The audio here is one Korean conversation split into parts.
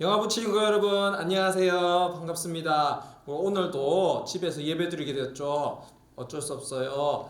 영화부 친구 여러분 안녕하세요. 반갑습니다. 어, 오늘도 집에서 예배 드리게 됐죠. 어쩔 수 없어요.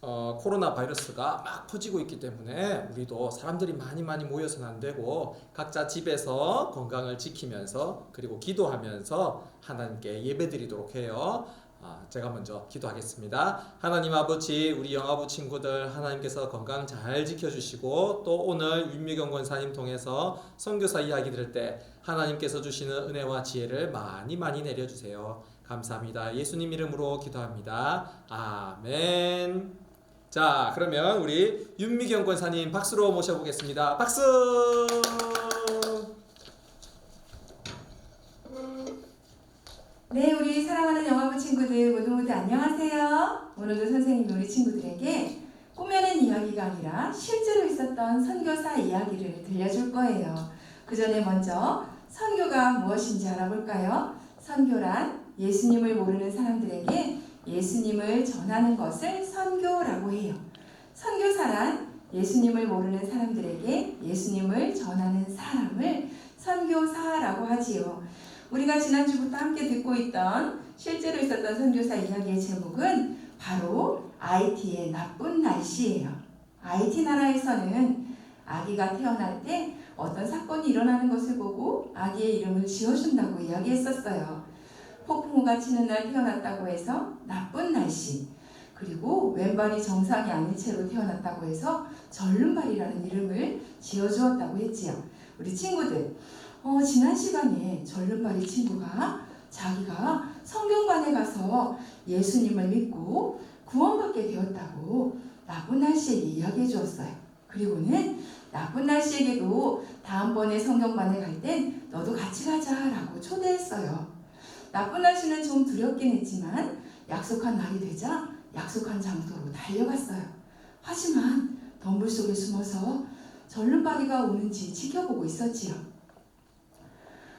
어, 코로나 바이러스가 막 퍼지고 있기 때문에 우리도 사람들이 많이 많이 모여서는 안 되고 각자 집에서 건강을 지키면서 그리고 기도하면서 하나님께 예배 드리도록 해요. 아, 제가 먼저 기도하겠습니다. 하나님 아버지, 우리 영아부 친구들 하나님께서 건강 잘 지켜주시고 또 오늘 윤미경 권사님 통해서 선교사 이야기 들을 때 하나님께서 주시는 은혜와 지혜를 많이 많이 내려주세요. 감사합니다. 예수님 이름으로 기도합니다. 아멘. 자, 그러면 우리 윤미경 권사님 박수로 모셔보겠습니다. 박수! 네, 우리 사랑하는 영화부 친구들 모두 모두 안녕하세요. 오늘도 선생님이 우리 친구들에게 꾸며낸 이야기가 아니라 실제로 있었던 선교사 이야기를 들려줄 거예요. 그 전에 먼저 선교가 무엇인지 알아볼까요? 선교란 예수님을 모르는 사람들에게 예수님을 전하는 것을 선교라고 해요. 선교사란 예수님을 모르는 사람들에게 예수님을 전하는 사람을 선교사라고 하지요. 우리가 지난주부터 함께 듣고 있던 실제로 있었던 선교사 이야기의 제목은 바로 IT의 나쁜 날씨예요. IT 나라에서는 아기가 태어날 때 어떤 사건이 일어나는 것을 보고 아기의 이름을 지어준다고 이야기했었어요. 폭풍우가 치는 날 태어났다고 해서 나쁜 날씨. 그리고 왼발이 정상이 아닌 채로 태어났다고 해서 절름발이라는 이름을 지어주었다고 했지요. 우리 친구들, 어, 지난 시간에 절름발이 친구가 자기가 성경관에 가서 예수님을 믿고 구원받게 되었다고 나쁜 날씨에게 이야기해 주었어요. 그리고는 나쁜 날씨에게도 다음번에 성경관에 갈 땐 너도 같이 가자라고 초대했어요. 나쁜 날씨는 좀 두렵긴 했지만 약속한 날이 되자 약속한 장소로 달려갔어요. 하지만 덤불 속에 숨어서 절름발이가 오는지 지켜보고 있었지요.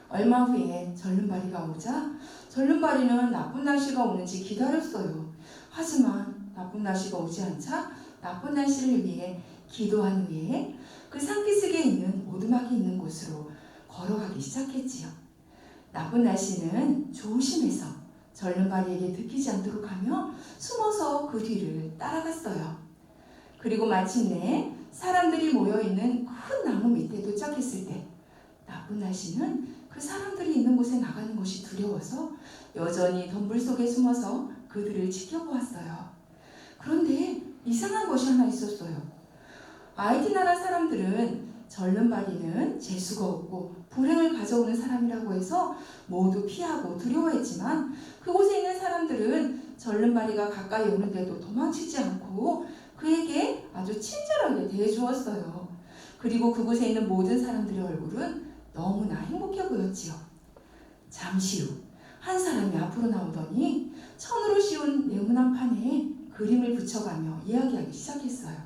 얼마 후에 절름발이가 오자 절름발이는 나쁜 날씨가 오는지 기다렸어요. 하지만 나쁜 날씨가 오지 않자 나쁜 날씨를 위해 기도한 후에 그 산기슭에 있는 오두막이 있는 곳으로 걸어가기 시작했지요. 나쁜 날씨는 조심해서 절름발이에게 들키지 않도록 하며 숨어서 그 뒤를 따라갔어요. 그리고 마침내 사람들이 모여 있는 큰 나무 밑에 도착했을 때 나쁜 날씨는 그 사람들이 있는 곳에 나가는 것이 두려워서 여전히 덤불 속에 숨어서 그들을 지켜보았어요. 그런데 이상한 것이 하나 있었어요. 아이티 나라 사람들은 절름발이는 재수가 없고 불행을 가져오는 사람이라고 해서 모두 피하고 두려워했지만 그곳에 있는 사람들은 절름발이가 가까이 오는데도 도망치지 않고 그에게 아주 친절하게 대해주었어요. 그리고 그곳에 있는 모든 사람들의 얼굴은 너무나 행복해 보였지요. 잠시 후 한 사람이 앞으로 나오더니 천으로 씌운 네모난 판에 그림을 붙여가며 이야기하기 시작했어요.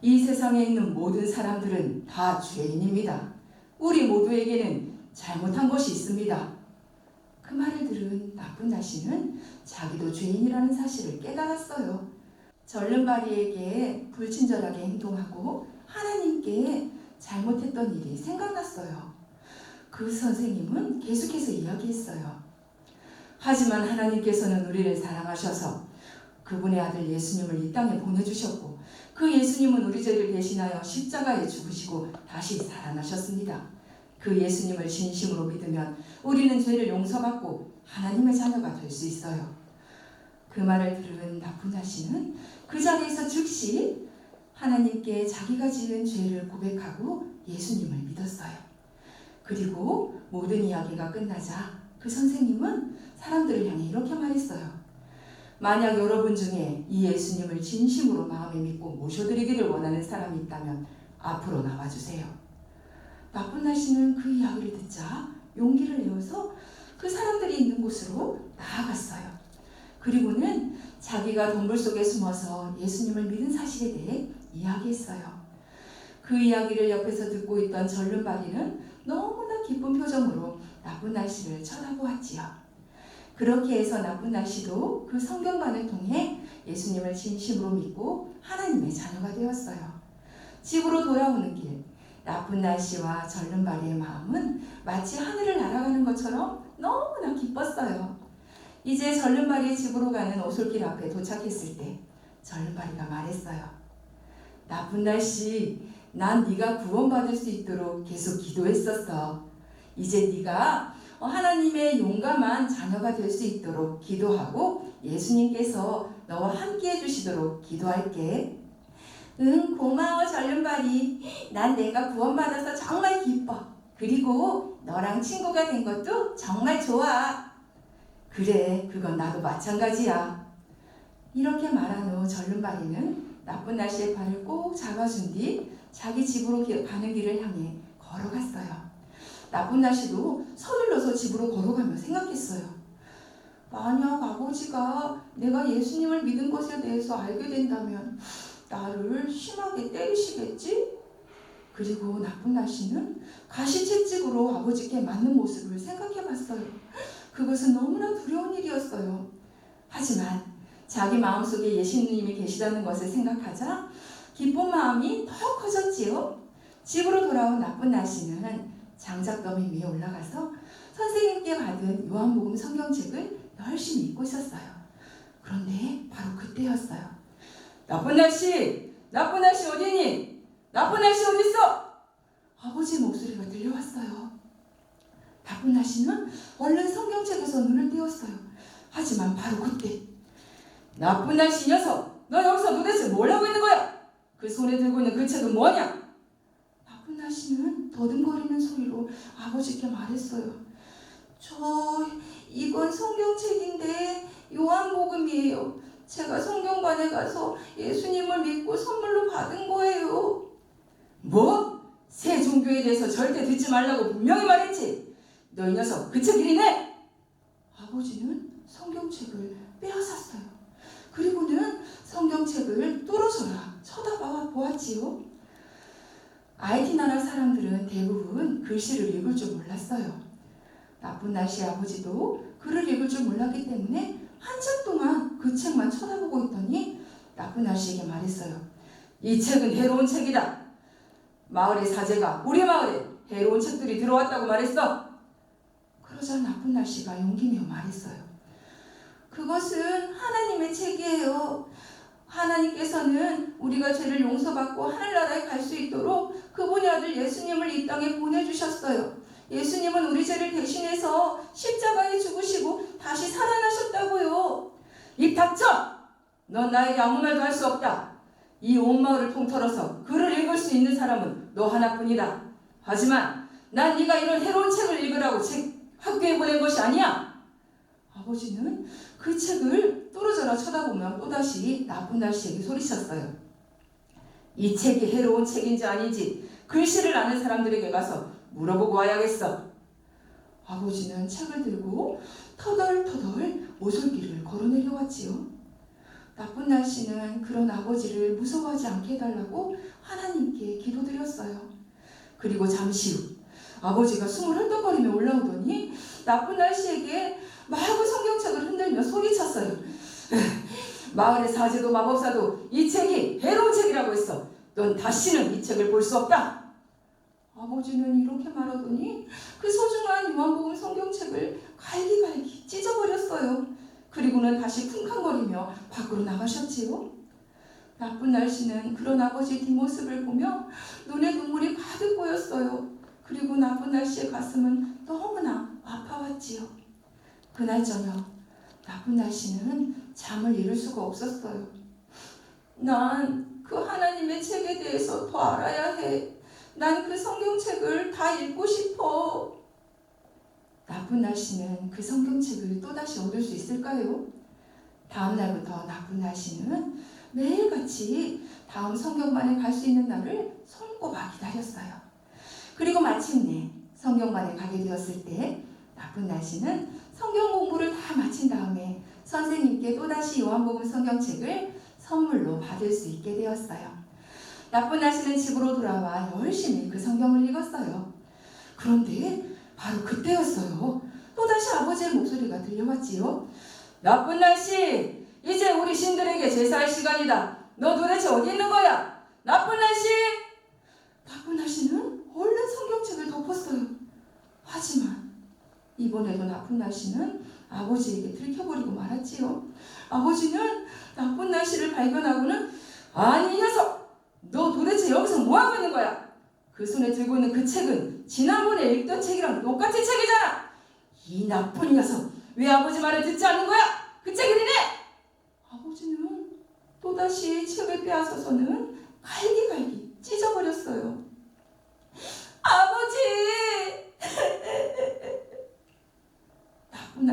이 세상에 있는 모든 사람들은 다 죄인입니다. 우리 모두에게는 잘못한 것이 있습니다. 그 말을 들은 나쁜 날씨는 자기도 죄인이라는 사실을 깨달았어요. 절름발이에게 불친절하게 행동하고 하나님께 잘못했던 일이 생각났어요. 그 선생님은 계속해서 이야기했어요. 하지만 하나님께서는 우리를 사랑하셔서 그분의 아들 예수님을 이 땅에 보내주셨고 그 예수님은 우리 죄를 대신하여 십자가에 죽으시고 다시 살아나셨습니다. 그 예수님을 진심으로 믿으면 우리는 죄를 용서받고 하나님의 자녀가 될 수 있어요. 그 말을 들은 나쁜 자신은 그 자리에서 즉시 하나님께 자기가 지은 죄를 고백하고 예수님을 믿었어요. 그리고 모든 이야기가 끝나자 그 선생님은 사람들을 향해 이렇게 말했어요. 만약 여러분 중에 이 예수님을 진심으로 마음에 믿고 모셔드리기를 원하는 사람이 있다면 앞으로 나와주세요. 나쁜 날씨는 그 이야기를 듣자 용기를 내어서 그 사람들이 있는 곳으로 나아갔어요. 그리고는 자기가 덤불 속에 숨어서 예수님을 믿은 사실에 대해 이야기했어요. 그 이야기를 옆에서 듣고 있던 절름발이는 너무나 기쁜 표정으로 나쁜 날씨를 쳐다보았지요. 그렇게 해서 나쁜 날씨도 그 성경반을 통해 예수님을 진심으로 믿고 하나님의 자녀가 되었어요. 집으로 돌아오는 길, 나쁜 날씨와 절름발이의 마음은 마치 하늘을 날아가는 것처럼 너무나 기뻤어요. 이제 절름발이의 집으로 가는 오솔길 앞에 도착했을 때 절름발이가 말했어요. 나쁜 날씨, 난 네가 구원받을 수 있도록 계속 기도했었어. 이제 네가 하나님의 용감한 자녀가 될 수 있도록 기도하고 예수님께서 너와 함께 해주시도록 기도할게. 응, 고마워, 절름발이. 난 내가 구원받아서 정말 기뻐. 그리고 너랑 친구가 된 것도 정말 좋아. 그래, 그건 나도 마찬가지야. 이렇게 말한 후 절름발이는 나쁜 날씨에 발을 꼭 잡아준 뒤 자기 집으로 기- 가는 길을 향해 걸어갔어요. 나쁜 날씨도 서둘러서 집으로 걸어가며 생각했어요. 만약 아버지가 내가 예수님을 믿은 것에 대해서 알게 된다면 나를 심하게 때리시겠지? 그리고 나쁜 날씨는 가시채찍으로 아버지께 맞는 모습을 생각해 봤어요. 그것은 너무나 두려운 일이었어요. 하지만 자기 마음속에 예수님이 계시다는 것을 생각하자 기쁜 마음이 더 커졌지요. 집으로 돌아온 나쁜 날씨는 장작더미 위에 올라가서 선생님께 받은 요한복음 성경책을 열심히 읽고 있었어요. 그런데 바로 그때였어요. 나쁜 날씨! 나쁜 날씨 어디니? 나쁜 날씨 어딨어? 아버지의 목소리가 들려왔어요. 나쁜 날씨는 얼른 성경책에서 눈을 띄웠어요. 하지만 바로 그때 나쁜 날씨 녀석! 너 여기서 도대체 뭘 하고 있는 거야? 그 손에 들고 있는 그 책은 뭐냐? 나쁜 날씨는 더듬거리는 소리로 아버지께 말했어요. 저 이건 성경책인데 요한복음이에요. 제가 성경관에 가서 예수님을 믿고 선물로 받은 거예요. 뭐? 새 종교에 대해서 절대 듣지 말라고 분명히 말했지. 너 이 녀석 그책 일이네. 아버지는 성경책을 빼앗았어요. 그리고는 성경책을 뚫어져라 쳐다봐 보았지요. IT 나라 사람들은 대부분 글씨를 읽을 줄 몰랐어요. 나쁜 날씨 아버지도 글을 읽을 줄 몰랐기 때문에 한참 동안 그 책만 쳐다보고 있더니 나쁜 날씨에게 말했어요. 이 책은 해로운 책이다. 마을의 사제가 우리 마을에 해로운 책들이 들어왔다고 말했어. 그러자 나쁜 날씨가 용기 내어 말했어요. 그것은 하나님의 책이에요. 하나님께서는 우리가 죄를 용서받고 하늘나라에 갈 수 있도록 그분의 아들 예수님을 이 땅에 보내주셨어요. 예수님은 우리 죄를 대신해서 십자가에 죽으시고 다시 살아나셨다고요. 입 닥쳐! 넌 나에게 아무 말도 할 수 없다. 이 온 마을을 통틀어서 글을 읽을 수 있는 사람은 너 하나뿐이다. 하지만 난 네가 이런 해로운 책을 읽으라고 책 학교에 보낸 것이 아니야. 아버지는 그 책을 뚫어져라 쳐다보며 또다시 나쁜 날씨에게 소리쳤어요. 이 책이 해로운 책인지 아닌지 글씨를 아는 사람들에게 가서 물어보고 와야겠어. 아버지는 책을 들고 터덜터덜 오솔길을 걸어 내려왔지요. 나쁜 날씨는 그런 아버지를 무서워하지 않게 해달라고 하나님께 기도드렸어요. 그리고 잠시 후 아버지가 숨을 헐떡거리며 올라오더니 나쁜 날씨에게 마구 성경책을 흔들며 소리쳤어요. 마을의 사제도 마법사도 이 책이 해로운 책이라고 했어. 넌 다시는 이 책을 볼 수 없다. 아버지는 이렇게 말하더니 그 소중한 요한복음 성경책을 갈기갈기 찢어버렸어요. 그리고는 다시 쿵쾅거리며 밖으로 나가셨지요. 나쁜 날씨는 그런 아버지의 뒷모습을 보며 눈에 눈물이 가득 보였어요. 그리고 나쁜 날씨의 가슴은 너무나 아파왔지요. 그날 저녁 나쁜 날씨는 잠을 이룰 수가 없었어요. 난 그 하나님의 책에 대해서 더 알아야 해. 난 그 성경책을 다 읽고 싶어. 나쁜 날씨는 그 성경책을 또다시 얻을 수 있을까요? 다음 날부터 나쁜 날씨는 매일같이 다음 성경반에 갈 수 있는 날을 손꼽아 기다렸어요. 그리고 마침내 성경반에 가게 되었을 때 나쁜 날씨는 성경 공부를 다 마친 다음에 선생님께 또다시 요한복음 성경책을 선물로 받을 수 있게 되었어요. 나쁜 날씨는 집으로 돌아와 열심히 그 성경을 읽었어요. 그런데 바로 그때였어요. 또다시 아버지의 목소리가 들려왔지요. 나쁜 날씨, 이제 우리 신들에게 제사할 시간이다. 너 도대체 어디 있는 거야? 나쁜 날씨! 나쁜 날씨는 얼른 성경책을 덮었어요. 하지만 이번에도 나쁜 날씨는 아버지에게 들켜버리고 말았지요. 아버지는 나쁜 날씨를 발견하고는 아니 이 녀석 너 도대체 여기서 뭐하고 있는 거야? 그 손에 들고 있는 그 책은 지난번에 읽던 책이랑 똑같은 책이잖아. 이 나쁜 녀석 왜 아버지 말을 듣지 않는 거야? 그 책을 이래! 아버지는 또다시 책을 빼앗아서는 갈기갈기 찢어버렸어요. 아버지!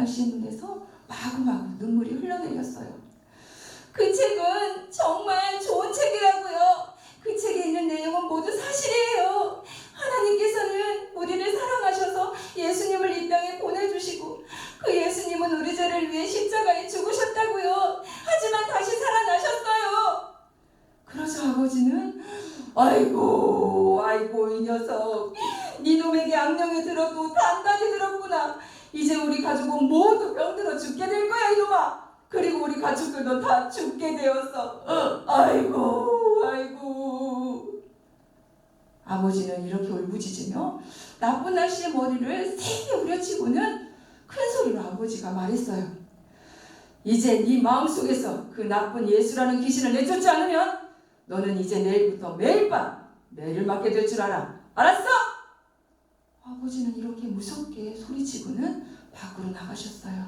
날씨의 눈에서 마구마구 눈물이 흘러내렸어요. 그 책은 정말 좋은 책이라고요. 그 책에 있는 내용은 모두 사실이에요. 하나님께서는 우리를 사랑하셔서 예수님을 이 땅에 보내주시고 그 예수님은 우리 죄를 위해 십자가에 죽으셨다고요. 하지만 다시 살아나셨어요. 그러자 아버지는 아이고 아이고 이 녀석 네 놈에게 악령이 들어도 단단히 들었구나. 이제 우리 가족은 모두 병들어 죽게 될 거야 이놈아. 그리고 우리 가족들도 다 죽게 되었어. 아이고 아이고. 아버지는 이렇게 울부짖으며 나쁜 날씨의 머리를 세게 후려치고는 큰 소리로 아버지가 말했어요. 이제 네 마음속에서 그 나쁜 예수라는 귀신을 내쫓지 않으면 너는 이제 내일부터 매일 밤 매를 맞게 될 줄 알아. 알았어? 아버지는 이렇게 무섭게 소리치고는 밖으로 나가셨어요.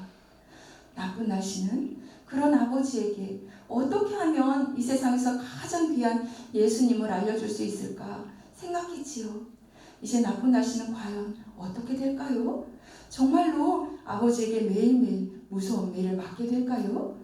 나쁜 날씨는 그런 아버지에게 어떻게 하면 이 세상에서 가장 귀한 예수님을 알려줄 수 있을까 생각했지요. 이제 나쁜 날씨는 과연 어떻게 될까요? 정말로 아버지에게 매일매일 무서운 매를 맞게 될까요?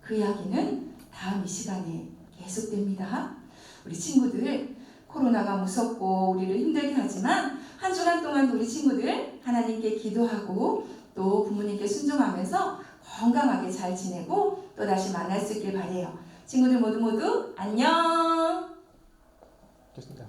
그 이야기는 다음 이 시간에 계속됩니다. 우리 친구들 코로나가 무섭고 우리를 힘들게 하지만 한 주간 동안 우리 친구들 하나님께 기도하고 또 부모님께 순종하면서 건강하게 잘 지내고 또 다시 만날 수 있길 바래요. 친구들 모두 모두 안녕. 됐습니다.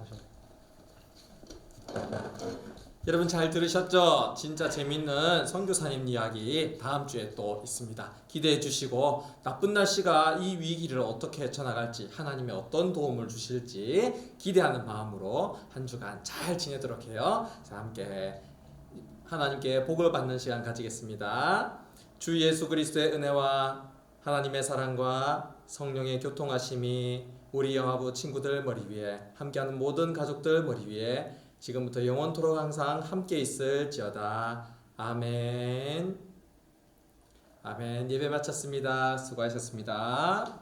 여러분 잘 들으셨죠? 진짜 재밌는 선교사님 이야기 다음 주에 또 있습니다. 기대해 주시고 나쁜 날씨가 이 위기를 어떻게 헤쳐나갈지 하나님의 어떤 도움을 주실지 기대하는 마음으로 한 주간 잘 지내도록 해요. 자 함께 하나님께 복을 받는 시간 가지겠습니다. 주 예수 그리스도의 은혜와 하나님의 사랑과 성령의 교통하심이 우리 영화부 친구들 머리 위에 함께하는 모든 가족들 머리 위에 지금부터 영원토록 항상 함께 있을지어다. 아멘. 아멘. 예배 마쳤습니다. 수고하셨습니다.